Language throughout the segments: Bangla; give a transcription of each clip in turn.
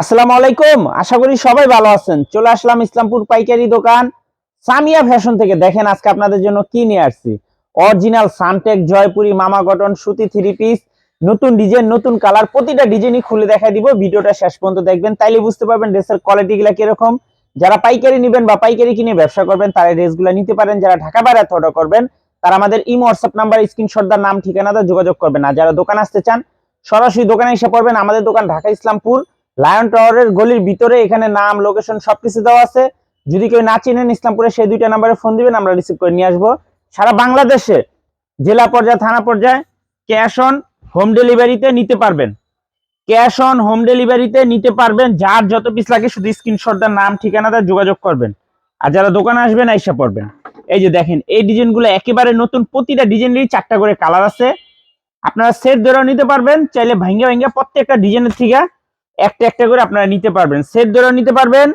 আসসালামু আলাইকুম। আশা করি সবাই ভালো আছেন। চলে আসলাম ইসলামপুর পাইকারি দোকান। সামিয়া ফ্যাশন থেকে দেখেন আজকে আপনাদের জন্য কি নিয়ে আসছি। অরিজিনাল সানটেক, জয়পুরি, মামা গঠন সুতি থ্রি পিস নতুন ডিজাইন নতুন কালার প্রতিটা ডিজাইনই খুলে দেখা দিব। ভিডিওটা শেষ পর্যন্ত দেখবেন। তাইলে বুঝতে পারবেন ড্রেসের কোয়ালিটি গুলা কীরকম। যারা পাইকারি নেবেন বা পাইকারি কিনে ব্যবসা করবেন, তারা ড্রেসগুলো নিতে পারেন। যারা ঢাকা বাইরে অর্ডার করবেন, তারা আমাদের ইমো হোয়াটসঅ্যাপ নাম্বার স্ক্রিনশট দার নাম ঠিকানাতে যোগাযোগ করবেন। আর যারা দোকান আসতে চান, সরাসরি দোকানে এসে পড়বেন। আমাদের দোকান ঢাকা ইসলামপুর। লায়ন টাওয়ারের গলির ভিতরে এখানে নাম লোকেশন সবকিছু দেওয়া আছে। যদি কেউ না চিনেন ইসলামপুরে, সেই দুইটা নাম্বারে ফোন দিবেন, আমরা রিসিভ করে নিয়ে আসব। সারা বাংলাদেশে জেলা পর্যায়ে, থানা পর্যায়ে ক্যাশ অন হোম ডেলিভারিতে নিতে পারবেন। ক্যাশ অন হোম ডেলিভারিতে নিতে পারবেন। যার যত পিস লাগে, শুধু স্ক্রিনশট দেওয়ার নাম ঠিকানাটা যোগাযোগ করবেন। আর যারা দোকানে আসবেন, আইসা পড়বেন। এই যে দেখেন, এই ডিজাইনগুলো একেবারে নতুন, প্রতিটা ডিজাইনেরই চারটা করে কালার আছে। আপনারা সেট ধরেও নিতে পারবেন, চাইলে ভাঙ্গা ভাঙ্গা প্রত্যেকটা ডিজাইনের থেকে একটা একটা করে আপনারা নিতে পারবেন। সেট ধরেও নিতে পারবেন,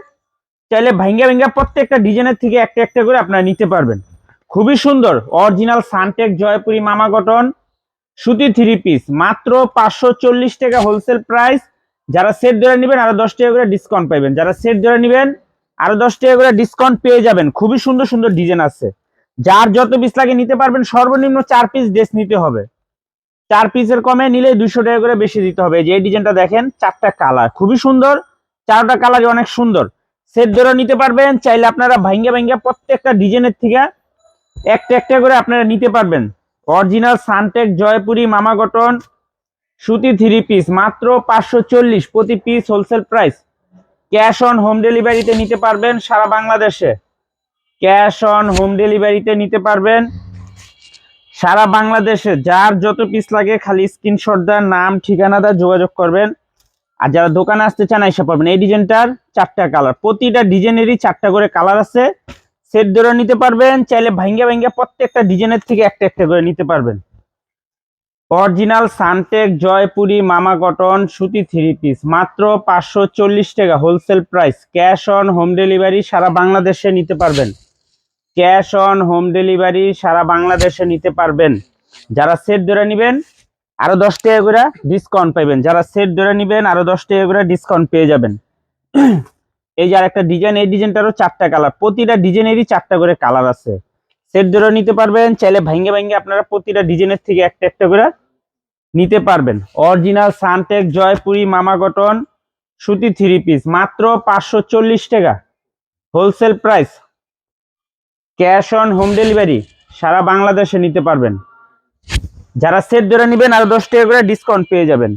চাইলে ভাঙ্গা ভাঙ্গা প্রত্যেকটা ডিজাইনের থেকে একটা একটা করে আপনারা নিতে পারবেন। খুবই সুন্দর অরিজিনাল সানটেক জয়পুরি মামা গঠন সুতি থ্রি পিস মাত্র পাঁচশো চল্লিশ টাকা হোলসেল প্রাইস যারা সেট ধরে নেবেন, আরও দশ টাকা করে ডিসকাউন্ট পাবেন যারা সেট ধরে নেবেন, আরও দশ টাকা করে ডিসকাউন্ট পেয়ে যাবেন। খুবই সুন্দর সুন্দর ডিজাইন আছে। যার যত পিস লাগে নিতে পারবেন, সর্বনিম্ন চার পিস ড্রেস নিতে হবে। চার পিসের কমে নিলে দুইশো টাকা করে বেশি দিতে হবে। যে ডিজাইনটা দেখেন, চারটা কালার খুবই সুন্দর। চারটা কালার অনেক সুন্দর। সেট ধরে নিতে পারবেন, চাইলে আপনারা ভাঙ্গা ভাঙ্গা প্রত্যেকটা ডিজাইনের থেকে একটা একটা করে আপনারা নিতে পারবেন। অরিজিনাল সানটেক জয়পুরি মামা গঠন সুতি থ্রি পিস মাত্র পাঁচশো চল্লিশ প্রতি piece wholesale price cash on home ডেলিভারিতে নিতে পারবেন সারা বাংলাদেশে। ক্যাশ অন হোম ডেলিভারিতে নিতে পারবেন। সারা বাংলাদেশে যার যত পিস লাগে খালি স্ক্রিনশট দেন নাম, ঠিকানা দেন যোগাযোগ করবেন। আর যারা দোকানে আসতে চান এসে পাবেন। এই ডিজাইনটার চারটা কালার প্রতিটা ডিজাইনেরই চারটা করে কালার আছে। সেট ধরে নিতে পারবেন। চাইলে ভাঙ্গা ভাঙ্গা প্রত্যেকটা ডিজাইনের থেকে একটা একটা করে নিতে পারবেন। অরিজিনাল সানটেক জয়পুরি মামা কটন সুতি থ্রি পিস মাত্র পাঁচশো চল্লিশ টাকা wholesale price cash on home delivery সারা বাংলাদেশে নিতে পারবেন। ক্যাশ অন হোম ডেলিভারি সারা বাংলাদেশে নিতে পারবেন। যারা সেট ধরে নেবেন, আরও দশ টাকা করে ডিসকাউন্ট পাবেন যারা সেট ধরে নেবেন, আরও দশ টাকা করে ডিসকাউন্ট পেয়ে যাবেন। এই যে আরেকটা ডিজাইন এই ডিজাইনটারও চারটা কালার প্রতিটা ডিজাইনেরই চারটা করে কালার আছে। সেট ধরে নিতে পারবেন, চাইলে ভাঙ্গে ভাঙ্গে আপনারা প্রতিটা ডিজাইনের থেকে একটা একটা করে নিতে পারবেন। অরিজিনাল সানটেক জয়পুরি মামা গঠন সুতি থ্রি পিস মাত্র পাঁচশো চল্লিশ টাকা। Wholesale price cash on home delivery সারা বাংলাদেশে নিতে পারবেন। যারা সেট ধরে নেবেন আরও দশ টাকা করে ডিসকাউন্ট পেয়ে যাবেন।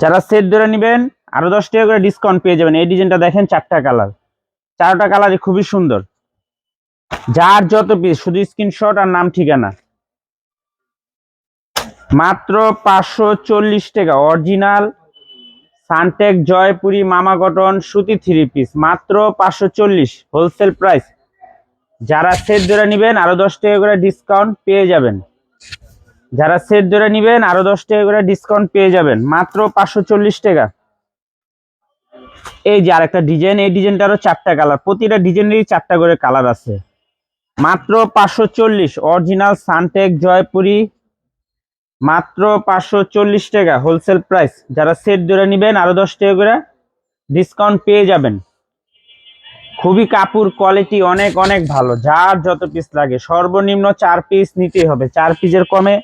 যারা সেট ধরে নেবেন আরও দশ টাকা করে ডিসকাউন্ট পেয়ে যাবেন। এই ডিজাইনটা দেখেন চারটা কালার চারটা কালারই খুবই সুন্দর। যার যত পিস শুধু স্ক্রিনশট আর নাম ঠিকানা। মাত্র পাঁচশো চল্লিশ টাকা। অরিজিনাল সানটেক জয়পুরি মামা গঠন সুতি থ্রি পিস, মাত্র পাঁচশো চল্লিশ হোলসেল প্রাইস। যারা সেট ধরে নেবেন, আরও দশ টাকা করে ডিসকাউন্ট পেয়ে যাবেন। যারা সেট ধরে নেবেন, আরও দশ টাকা করে ডিসকাউন্ট পেয়ে যাবেন, মাত্র পাঁচশো চল্লিশ টাকা। এই যে আরেকটা ডিজাইন, এই ডিজাইনটারও চারটা কালার, প্রতিটা ডিজাইনেরই চারটা করে কালার আছে। মাত্র পাঁচশো চল্লিশ, অরিজিনাল সানটেক জয়পুরি মাত্র পাঁচশো চল্লিশ টাকা হোলসেল প্রাইস যারা সেট ধরে নেবেন, আরও দশ টাকা করে ডিসকাউন্ট পেয়ে যাবেন। খুবই কাপড় কোয়ালিটি অনেক অনেক ভালো। যার যত পিস লাগে, সর্বনিম্ন চার পিস নিতেই হবে। চার পিসের কমে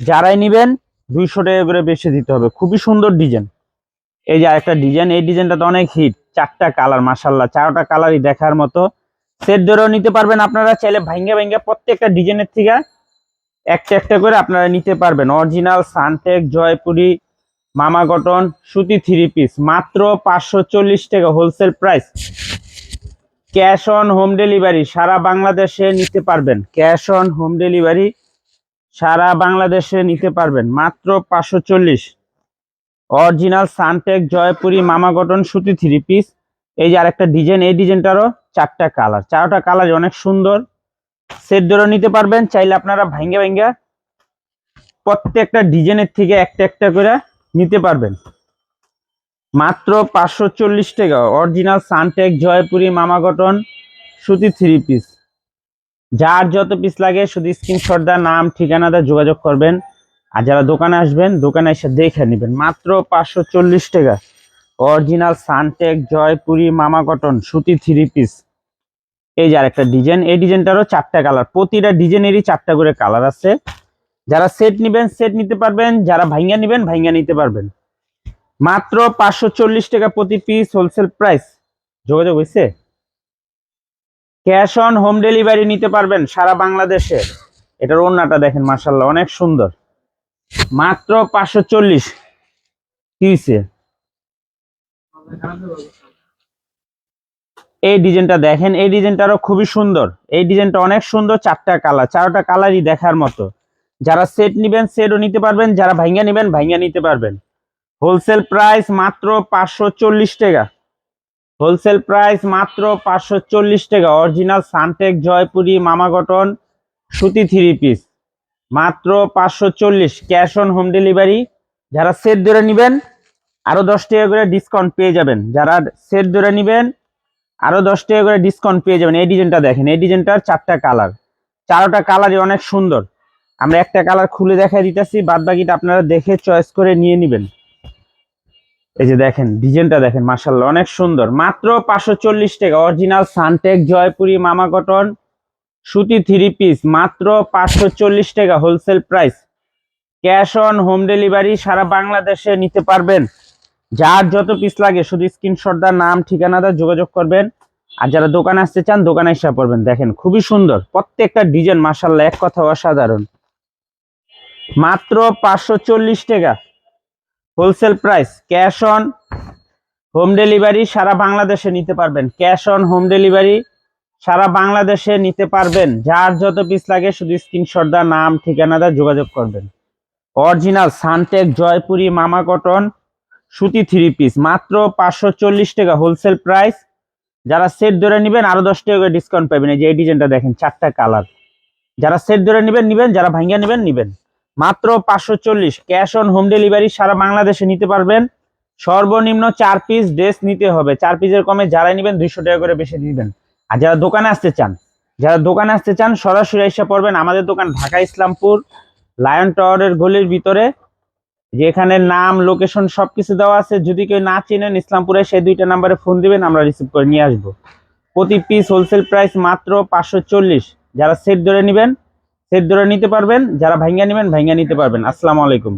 যারাই নেবেন, দুইশো টাকা করে বেশি দিতে হবে। খুবই সুন্দর ডিজাইন এই যে আরেকটা ডিজাইন এই ডিজাইনটা তো অনেক হিট চারটা কালার মাসাল্লাহ চারটা কালারই দেখার মতো। সেট ধরেও নিতে পারবেন আপনারা। চাইলে ভাঙ্গা ভাঙ্গা প্রত্যেকটা ডিজাইনের থেকে একটা একটা করে আপনারা নিতে পারবেন। অরিজিনাল সানটেক জয়পুরি মামা গঠন সুতি থ্রি পিস মাত্র পাঁচশো চল্লিশ টাকা wholesale price cash on home delivery সারা বাংলাদেশে নিতে পারবেন। ক্যাশ অন হোম ডেলিভারি সারা বাংলাদেশে নিতে পারবেন। মাত্র পাঁচশো চল্লিশ। অরিজিনাল সানটেক জয়পুরি মামা গঠন সুতি থ্রি পিস এই যে আরেকটা ডিজাইন এই ডিজাইনটারও চারটা কালার চারটা কালার অনেক সুন্দর। সেট নিতে পারবেন। চাইলে আপনারা ভাঙ্গা ভাঙ্গা প্রত্যেকটা ডিজাইনের থেকে একটা একটা করে নিতে পারবেন। মাত্র পাঁচশো চল্লিশ টাকা। অরিজিনাল সানটেক জয়পুরি মামা গঠন সুতি থ্রি পিস যার যত পিস লাগে শুধু স্ক্রিনশট দা নাম, ঠিকানা দা যোগাযোগ করবেন। আর যারা দোকানে আসবেন, দোকানে এসে দেখে নেবেন। মাত্র পাঁচশো চল্লিশ টাকা। অরিজিনাল সানটেক জয়পুরি মামা কটন সুতি থ্রি পিস এই যে আরেকটা ডিজাইন, এই ডিজাইনটারও চারটা কালার। প্রতিটা ডিজাইনেরই চারটা করে কালার আছে। যারা সেট নিবেন সেট নিতে পারবেন। যারা ভাইঙ্গা নিবেন, ভাইঙ্গা নিতে পারবেন। মাত্র পাঁচশো চল্লিশ টাকা প্রতি পিস হোলসেল প্রাইস যোগাযোগ হয়েছে ক্যাশ অন হোম ডেলিভারি নিতে পারবেন সারা বাংলাদেশে। এটার ওড়নাটা দেখেন মার্শাল্লাহ অনেক সুন্দর। মাত্র পাঁচশো চল্লিশ। হয়েছে? এই ডিজাইনটা দেখেন, এই ডিজাইনটারও খুবই সুন্দর। এই ডিজাইনটা অনেক সুন্দর চারটা কালার, চারটা কালারই দেখার মতো। যারা সেট নিবেন সেটও নিতে পারবেন, যারা ভাইঙ্গা নিবেন ভাইঙ্গা নিতে পারবেন। হোলসেল প্রাইস মাত্র পাঁচশো চল্লিশ টাকা। হোলসেল প্রাইস মাত্র পাঁচশো চল্লিশ টাকা। অরিজিনাল সানটেক জয়পুরি মামা কটন সুতি থ্রি পিস মাত্র পাঁচশো চল্লিশ। ক্যাশ অন হোম ডেলিভারি যারা সেট ধরে নেবেন, আরও দশ টাকা করে ডিসকাউন্ট পেয়ে যাবেন। যারা সেট ধরে নেবেন আরও দশ টাকা করে ডিসকাউন্ট পেয়ে যাবেন। এই ডিজাইনটা দেখেন, এই ডিজাইনটার চারটা কালার চারোটা কালারই অনেক সুন্দর। আমরা একটা কালার খুলে দেখাই দিতেছি বাদ বাকিটা আপনারা দেখে চয়েস করে নিয়ে নেবেন। এই যে দেখেন ডিজাইনটা দেখেন মার্শাল্লাহ অনেক সুন্দর। মাত্র পাঁচশো চল্লিশ টাকা অরিজিনাল সানটেক জয়পুরি মামা কটন সুতি থ্রি পিস মাত্র পাঁচশো চল্লিশ টাকা wholesale price cash on home delivery সারা বাংলাদেশে নিতে পারবেন। যার যত পিস লাগে, শুধু স্ক্রিনশট দা নাম, ঠিকানা দা যোগাযোগ করবেন। আর যারা দোকানে আসতে চান, দোকানে এসে পড়বেন। দেখেন, খুবই সুন্দর। প্রত্যেকটা ডিজাইন মার্শাল্লাহ এক কথা অসাধারণ। মাত্র পাঁচশো চল্লিশ টাকা। Wholesale price cash on home delivery সারা বাংলাদেশে নিতে পারবেন। ক্যাশ অন হোম ডেলিভারি সারা বাংলাদেশে নিতে পারবেন। যার যত পিস লাগে, শুধু স্ক্রিনশট দা নাম, ঠিকানা দা যোগাযোগ করবেন। অরিজিনাল সানটেক জয়পুরি মামা কটন সুতি থ্রি পিস মাত্র পাঁচশো চল্লিশ টাকা হোলসেল প্রাইস যারা সেট ধরে নেবেন, আরও দশ টাকা করে ডিসকাউন্ট পাবেন। এই যে এই ডিজাইনটা দেখেন, চারটা কালার যারা সেট ধরে নেবেন, নিবেন, যারা ভাঙ্গিয়া নেবেন, নিবেন। মাত্র পাঁচশো চল্লিশ ক্যাশ অন হোম ডেলিভারি সারা বাংলাদেশে নিতে পারবেন। সর্বনিম্ন চার পিস ড্রেস নিতে হবে। চার পিসের কমে যারাই নেবেন, দুইশো টাকা করে বেশি দিবেন। আর যারা দোকানে আসতে চান, যারা দোকানে আসতে চান, সরাসরি এসে পড়বেন আমাদের দোকান, ঢাকা ইসলামপুর লায়ন টাওয়ারের গলির ভিতরে। যেখানে নাম লোকেশন সবকিছু দেওয়া আছে। যদি কেউ না চেনেন ইসলামপুরে, সেই দুইটা নাম্বারে ফোন দিবেন, আমরা রিসিভ করে নিয়ে আসব। প্রতি পিস হোলসেল প্রাইস মাত্র পাঁচশো চল্লিশ। যারা সেট ধরে নেবেন সেট ধরে নিতে পারবেন, যারা ভাঙ্গা নেবেন ভাঙ্গা নিতে পারবেন। আসসালামু আলাইকুম।